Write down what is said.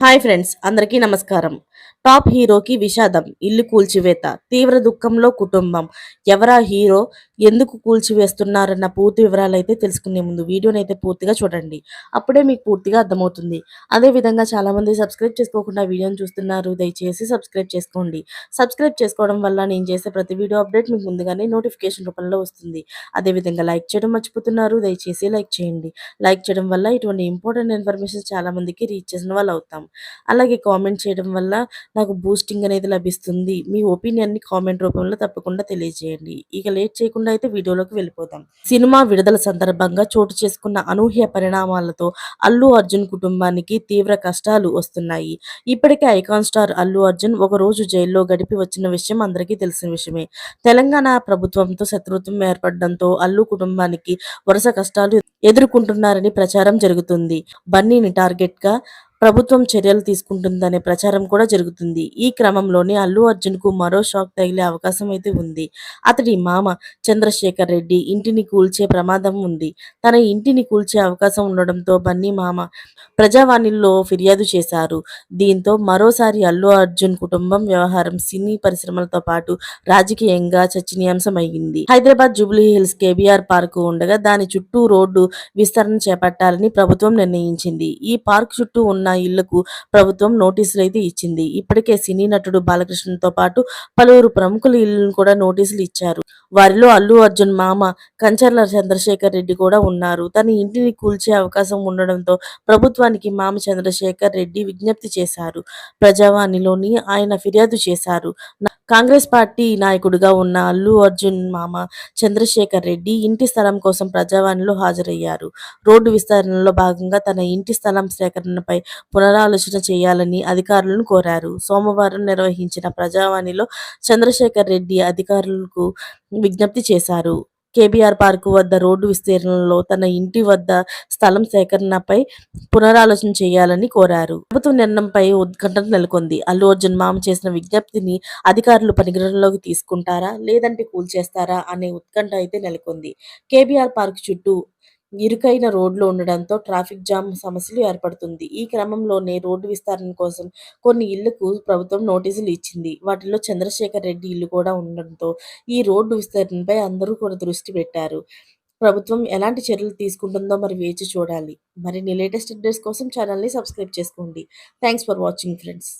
Hi friends అందరికీ నమస్కారం. Top హీరోకి విషాదం ఇల్లు కూల్చివేత తీవ్ర దుఃఖంలో కుటుంబం. ఎవరా హీరో ఎందుకు కూల్చివేస్తున్నారన్న పూర్తి వివరాలు అయితే తెలుసుకునే ముందు వీడియోని అయితే పూర్తిగా చూడండి. అప్పుడే మీకు పూర్తిగా అర్థమవుతుంది. అదే విధంగా చాలా మంది సబ్స్క్రైబ్ చేసుకోకుండా వీడియోని చూస్తున్నారు దయచేసి సబ్స్క్రైబ్ చేసుకోండి. సబ్స్క్రైబ్ చేసుకోవడం వల్ల నేను చేసే ప్రతి వీడియో అప్డేట్ మీకు ముందుగానే నోటిఫికేషన్ రూపంలో వస్తుంది. అదే విధంగా లైక్ చేయడం మర్చిపోతున్నారు దయచేసి లైక్ చేయండి. లైక్ చేయడం వల్ల ఇటువంటి ఇంపార్టెంట్ ఇన్ఫర్మేషన్ చాలా మందికి రీచ్ చేసిన వాళ్ళు అవుతాం అలాగే కామెంట్ చేయడం వల్ల నాకు బూస్టింగ్ అనేది లభిస్తుంది. మీ ఒపీనియన్ని కామెంట్ రూపంలో తప్పకుండా తెలియజేయండి. ఇక లేట్ చేయకుండా అయితే వీడియోలోకి వెళ్ళిపోతాం సినిమా విడుదల సందర్భంగా చోటు చేసుకున్న అనూహ్య పరిణామాలతో అల్లు అర్జున్ కుటుంబానికి తీవ్ర కష్టాలు వస్తున్నాయి. ఇప్పటికే ఐకాన్ స్టార్ అల్లు అర్జున్ ఒక రోజు జైల్లో గడిపి వచ్చిన విషయం అందరికీ తెలిసిన విషయమే. తెలంగాణ ప్రభుత్వంతో శత్రుత్వం ఏర్పడడంతో అల్లు కుటుంబానికి వరుస కష్టాలు ఎదుర్కొంటున్నారని ప్రచారం జరుగుతుంది. బన్నీని టార్గెట్గా ప్రభుత్వం చర్యలు తీసుకుంటుందనే ప్రచారం కూడా జరుగుతుంది. ఈ క్రమంలోనే అల్లు అర్జున్కు మరో షాక్ తగిలే అవకాశం అయితే ఉంది. అతడి మామ చంద్రశేఖర్ రెడ్డి ఇంటిని కూల్చే ప్రమాదం ఉంది. తన ఇంటిని కూల్చే అవకాశం ఉండడంతో బన్నీ మామ ప్రజావాణిలో ఫిర్యాదు చేశారు. దీంతో మరోసారి అల్లు అర్జున్ కుటుంబం వ్యవహారం సినీ పరిశ్రమలతో పాటు రాజకీయంగా చర్చనీయాంశమైంది Hyderabad Jubilee Hills K B R park ఉండగా దాని చుట్టూ రోడ్డు విస్తరణ చేపట్టాలని ప్రభుత్వం నిర్ణయించింది. ఈ పార్క్ చుట్టూ ఉన్న ఉన్న ఇళ్ళకు ప్రభుత్వం నోటీసులు అయితే ఇచ్చింది. ఇప్పటికే సినీ నటుడు బాలకృష్ణతో పాటు పలువురు ప్రముఖుల ఇళ్ళను కూడా నోటీసులు ఇచ్చారు. వారిలో అల్లు అర్జున్ మామ కంచర్ల చంద్రశేఖర్ రెడ్డి కూడా ఉన్నారు. తన ఇంటిని కూల్చే అవకాశం ఉండడంతో ప్రభుత్వానికి మామ చంద్రశేఖర్ రెడ్డి విజ్ఞప్తి చేశారు. ప్రజావాణిలోని ఆయన ఫిర్యాదు చేశారు. కాంగ్రెస్ పార్టీ నాయకుడిగా ఉన్న అల్లు అర్జున్ మామ చంద్రశేఖర్ రెడ్డి ఇంటి స్థలం కోసం ప్రజావాణిలో హాజరయ్యారు. రోడ్డు విస్తరణలో భాగంగా తన ఇంటి స్థలం సేకరణపై పునరాలోచన చేయాలని అధికారులను కోరారు. సోమవారం నిర్వహించిన ప్రజావాణిలో చంద్రశేఖర్ రెడ్డి అధికారులకు విజ్ఞప్తి చేశారు. కేబీఆర్ పార్కు వద్ద రోడ్డు విస్తీర్ణంలో తన ఇంటి వద్ద స్థలం సేకరణపై పునరాలోచన చేయాలని కోరారు. ప్రభుత్వ నిర్ణయంపై ఉత్కంఠ నెలకొంది. అల్లు అర్జున్ మామ చేసిన విజ్ఞప్తిని అధికారులు పరిగణనలోకి తీసుకుంటారా? లేదంటే కూల్చేస్తారా? అనే ఉత్కంఠ అయితే నెలకొంది. కేబీఆర్ పార్క్ చుట్టూ ఇరుకైన రోడ్లు ఉండడంతో ట్రాఫిక్ జామ్ సమస్యలు ఏర్పడుతుంది. ఈ క్రమంలోనే రోడ్డు విస్తరణ కోసం కొన్ని ఇళ్ళకు ప్రభుత్వం నోటీసులు ఇచ్చింది. వాటిలో చంద్రశేఖర్ రెడ్డి ఇల్లు కూడా ఉండడంతో ఈ రోడ్డు విస్తరణపై అందరూ కూడా దృష్టి పెట్టారు. ప్రభుత్వం ఎలాంటి చర్యలు తీసుకుంటుందో మరి వేచి చూడాలి. మరిన్ని లేటెస్ట్ అప్డేట్స్ కోసం ఛానల్ని సబ్స్క్రైబ్ చేసుకోండి. Thanks for watching friends.